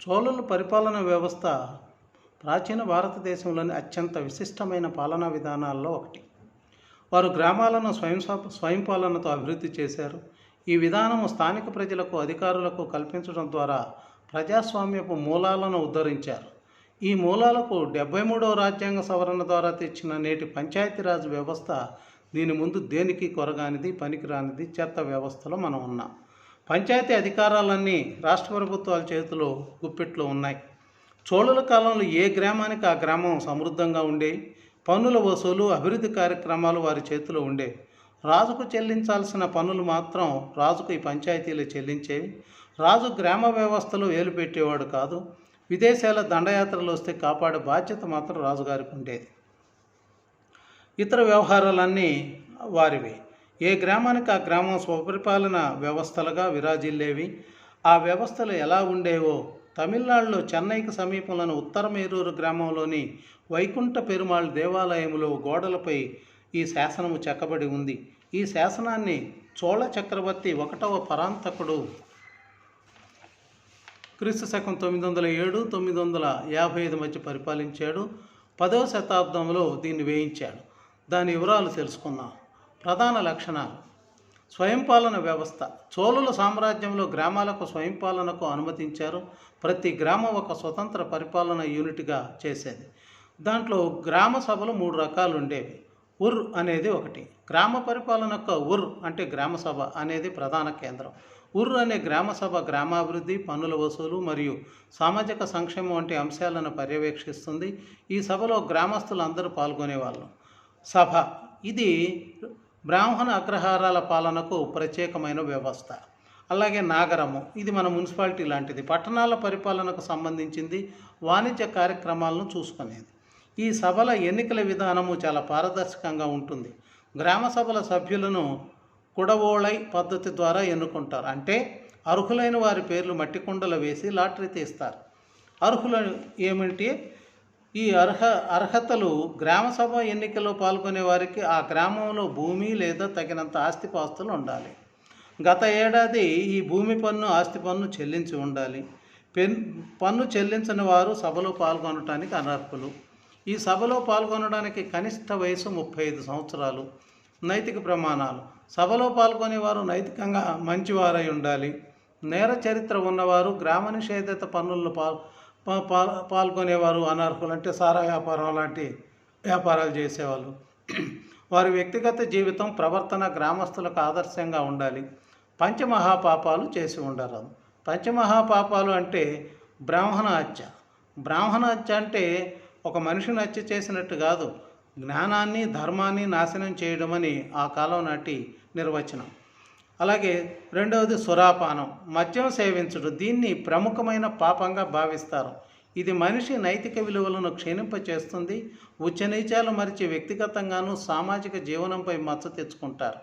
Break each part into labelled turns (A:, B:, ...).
A: చోళుల పరిపాలన వ్యవస్థ ప్రాచీన భారతదేశంలోని అత్యంత విశిష్టమైన పాలనా విధానాల్లో ఒకటి. వారు గ్రామాలను స్వయం స్వయం పాలనతో అభివృద్ధి చేశారు. ఈ విధానము స్థానిక ప్రజలకు అధికారులకు కల్పించడం ద్వారా ప్రజాస్వామ్యపు మూలాలను ఉద్ధరించారు. ఈ మూలాలకు డెబ్బై మూడవ రాజ్యాంగ సవరణ ద్వారా తెచ్చిన నేటి పంచాయతీరాజ్ వ్యవస్థ దీని ముందు దేనికి కొరగానిది పనికిరానిది చెత్త వ్యవస్థలో మనం ఉన్నాం. పంచాయతీ అధికారాలన్నీ రాష్ట్ర ప్రభుత్వాల చేతిలో గుప్పెట్లో ఉన్నాయి. చోళుల కాలంలో ఏ గ్రామానికి ఆ గ్రామం సమృద్ధంగా ఉండేవి పన్నుల వసూలు అభివృద్ధి కార్యక్రమాలు వారి చేతిలో ఉండేవి రాజుకు చెల్లించాల్సిన పన్నులు మాత్రం రాజుకు ఈ పంచాయతీలు చెల్లించేవి రాజు గ్రామ వ్యవస్థలో వేలు పెట్టేవాడు కాదు విదేశాల దండయాత్రలు వస్తే కాపాడే బాధ్యత మాత్రం రాజుగారికి ఉండేది. ఇతర వ్యవహారాలన్నీ వారివి. ఏ గ్రామానికి ఆ గ్రామం స్వపరిపాలన వ్యవస్థలుగా విరాజిల్లేవి? ఆ వ్యవస్థలు ఎలా ఉండేవో? తమిళనాడులో చెన్నైకి సమీపంలోని ఉత్తరమేరూరు గ్రామంలోని వైకుంఠ పెరుమాళ్ దేవాలయంలో గోడలపై ఈ శాసనము చెక్కబడి ఉంది. ఈ శాసనాన్ని చోళ చక్రవర్తి ఒకటవ పరాంతకుడు క్రీస్తు శకం తొమ్మిది వందల ఏడు తొమ్మిది వందల యాభై ఐదు మధ్య పరిపాలించాడు. పదవ శతాబ్దంలో దీన్ని వేయించాడు. దాని వివరాలు తెలుసుకుందాం. ప్రధాన లక్షణాలు. స్వయంపాలన వ్యవస్థ. చోళుల సామ్రాజ్యంలో గ్రామాలకు స్వయంపాలనకు అనుమతించారు. ప్రతి గ్రామం ఒక స్వతంత్ర పరిపాలన యూనిట్గా చేసేది. దాంట్లో గ్రామ సభలు మూడు రకాలు ఉండేవి. ఉర్ అనేది ఒకటి. గ్రామ పరిపాలనకు ఉర్ అంటే గ్రామ సభ అనేది ప్రధాన కేంద్రం. ఉర్ అనే గ్రామ సభ గ్రామాభివృద్ధి పన్నుల వసూలు మరియు సామాజిక సంక్షేమం వంటి అంశాలను పర్యవేక్షిస్తుంది. ఈ సభలో గ్రామస్తులు అందరూ పాల్గొనేవాళ్ళు. సభ. ఇది బ్రాహ్మణ అగ్రహారాల పాలనకు ప్రత్యేకమైన వ్యవస్థ. అలాగే నాగరము ఇది మన మున్సిపాలిటీ లాంటిది. పట్టణాల పరిపాలనకు సంబంధించింది వాణిజ్య కార్యక్రమాలను చూసుకునేది. ఈ సభల ఎన్నికల విధానము చాలా పారదర్శకంగా ఉంటుంది. గ్రామ సభల సభ్యులను కుడవోళై పద్ధతి ద్వారా ఎన్నుకుంటారు. అంటే అర్హులైన వారి పేర్లు మట్టి కుండలు వేసి లాటరీ తీస్తారు. అర్హులు ఏమిటి? ఈ అర్హ అర్హతలు గ్రామ సభ ఎన్నికల్లో పాల్గొనే వారికి ఆ గ్రామంలో భూమి లేదా తగినంత ఆస్తిపాస్తులు ఉండాలి. గత ఏడాది ఈ భూమి పన్ను ఆస్తి పన్ను చెల్లించి ఉండాలి. పెన్ పన్ను చెల్లించని వారు సభలో పాల్గొనడానికి అనర్హులు. ఈ సభలో పాల్గొనడానికి కనిష్ట వయసు ముప్పై ఐదు సంవత్సరాలు. నైతిక ప్రమాణాలు. సభలో పాల్గొనేవారు నైతికంగా మంచివారై ఉండాలి. నేర చరిత్ర ఉన్నవారు గ్రామ నిషేధిత పన్నుల్లో పాల్ పాల్గొనేవారు అనర్హులు అంటే సారా వ్యాపారం లాంటి వ్యాపారాలు చేసేవాళ్ళు. వారి వ్యక్తిగత జీవితం ప్రవర్తన గ్రామస్తులకు ఆదర్శంగా ఉండాలి. పంచమహాపాపాలు చేసి ఉండరాదు పంచమహాపాపాలు అంటే బ్రాహ్మణ హత్య. బ్రాహ్మణ హత్య అంటే ఒక మనిషిని హత్య చేసినట్టు కాదు. జ్ఞానాన్ని ధర్మాన్ని నాశనం చేయడమని ఆ కాలం నాటి నిర్వచనం. అలాగే రెండవది సురాపానం. మద్యం సేవించడం. దీన్ని ప్రముఖమైన పాపంగా భావిస్తారు. ఇది మనిషి నైతిక విలువలను క్షీణింపచేస్తుంది. ఉచ్చనీచాలు మరిచి వ్యక్తిగతంగానూ సామాజిక జీవనంపై మచ్చ తెచ్చుకుంటారు.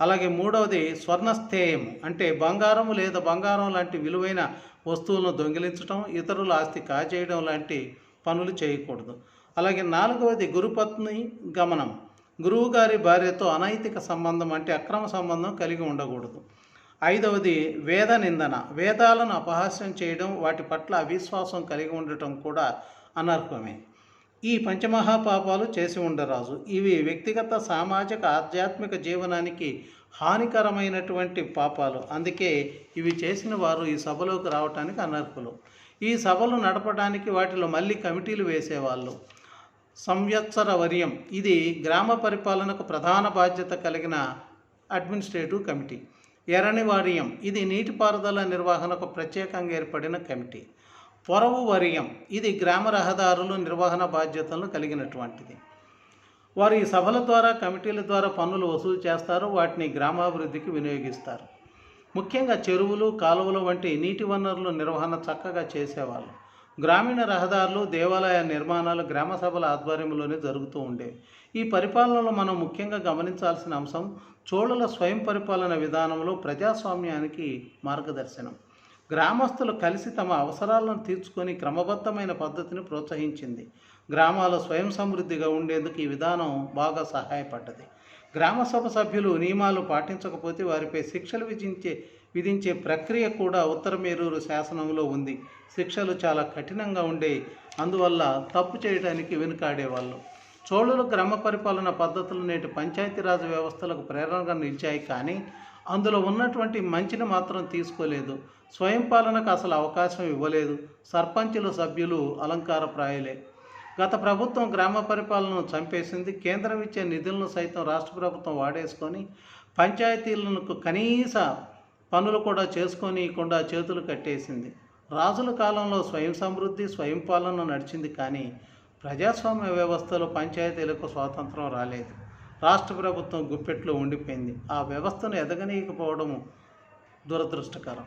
A: అలాగే మూడవది స్వర్ణస్థేయం. అంటే బంగారం లేదా బంగారం లాంటి విలువైన వస్తువులను దొంగిలించడం ఇతరుల ఆస్తి కాజేయడం లాంటి పనులు చేయకూడదు. అలాగే నాలుగవది గురుపత్ని గమనం. గురువుగారి భార్యతో అనైతిక సంబంధం అంటే అక్రమ సంబంధం కలిగి ఉండకూడదు. ఐదవది వేద నిందన. వేదాలను అపహాస్యం చేయడం వాటి పట్ల అవిశ్వాసం కలిగి ఉండటం కూడా అనర్హమే. ఈ పంచమహాపాపాలు చేసి ఉండరాజు ఇవి వ్యక్తిగత సామాజిక ఆధ్యాత్మిక జీవనానికి హానికరమైనటువంటి పాపాలు. అందుకే ఇవి చేసిన వారు ఈ సభలోకి రావటానికి అనర్హులు. ఈ సభలు నడపడానికి వాటిలో మళ్ళీ కమిటీలు వేసేవాళ్ళు. సంవత్సర వర్యం. ఇది గ్రామ పరిపాలనకు ప్రధాన బాధ్యత కలిగిన అడ్మినిస్ట్రేటివ్ కమిటీ. ఎర్రని వార్యం. ఇది నీటిపారుదల నిర్వహణకు ప్రత్యేకంగా ఏర్పడిన కమిటీ. పొరవు వర్యం. ఇది గ్రామ రహదారులు నిర్వహణ బాధ్యతలను కలిగినటువంటిది. వారు ఈ సభల ద్వారా కమిటీల ద్వారా పన్నులు వసూలు చేస్తారు. వాటిని గ్రామాభివృద్ధికి వినియోగిస్తారు. ముఖ్యంగా చెరువులు కాలువలు వంటి నీటి వనరుల నిర్వహణ చక్కగా చేసేవాళ్ళు. గ్రామీణ రహదారులు దేవాలయ నిర్మాణాలు గ్రామ సభల ఆధ్వర్యంలోనే జరుగుతూ ఉండేవి ఈ పరిపాలనలో మనం ముఖ్యంగా గమనించాల్సిన అంశం చోళుల స్వయం పరిపాలన విధానంలో ప్రజాస్వామ్యానికి మార్గదర్శనం. గ్రామస్తులు కలిసి తమ అవసరాలను తీర్చుకొని క్రమబద్ధమైన పద్ధతిని ప్రోత్సహించింది. గ్రామాలు స్వయం సమృద్ధిగా ఉండేందుకు ఈ విధానం బాగా సహాయపడ్డది. గ్రామ సభ సభ్యులు నియమాలు పాటించకపోతే వారిపై శిక్షలు విధించే విధించే ప్రక్రియ కూడా ఉత్తరమేరూరు శాసనంలో ఉంది. శిక్షలు చాలా కఠినంగా ఉండే అందువల్ల తప్పు చేయడానికి వెనుకాడేవాళ్ళు. చోళుల గ్రామ పరిపాలన పద్ధతులు నేటి పంచాయతీరాజ్ వ్యవస్థలకు ప్రేరణగా నిలిచాయి కానీ అందులో ఉన్నటువంటి మంచిని మాత్రం తీసుకోలేదు. స్వయం పాలనకు అసలు అవకాశం ఇవ్వలేదు. సర్పంచులు సభ్యులు అలంకారప్రాయులే గత ప్రభుత్వం గ్రామ పరిపాలనను చంపేసింది. కేంద్రం ఇచ్చే నిధులను సైతం రాష్ట్ర ప్రభుత్వం వాడేసుకొని పంచాయతీలకు కనీస పనులు కూడా చేసుకోనీయకుండా చేతులు కట్టేసింది. రాజుల కాలంలో స్వయం సమృద్ధి స్వయం పాలన నడిచింది కానీ ప్రజాస్వామ్య వ్యవస్థలో పంచాయతీలకు స్వాతంత్రం రాలేదు. రాష్ట్ర ప్రభుత్వం గుప్పెట్లో ఉండిపోయింది. ఆ వ్యవస్థను ఎదగనీయకపోవడం దురదృష్టకరం.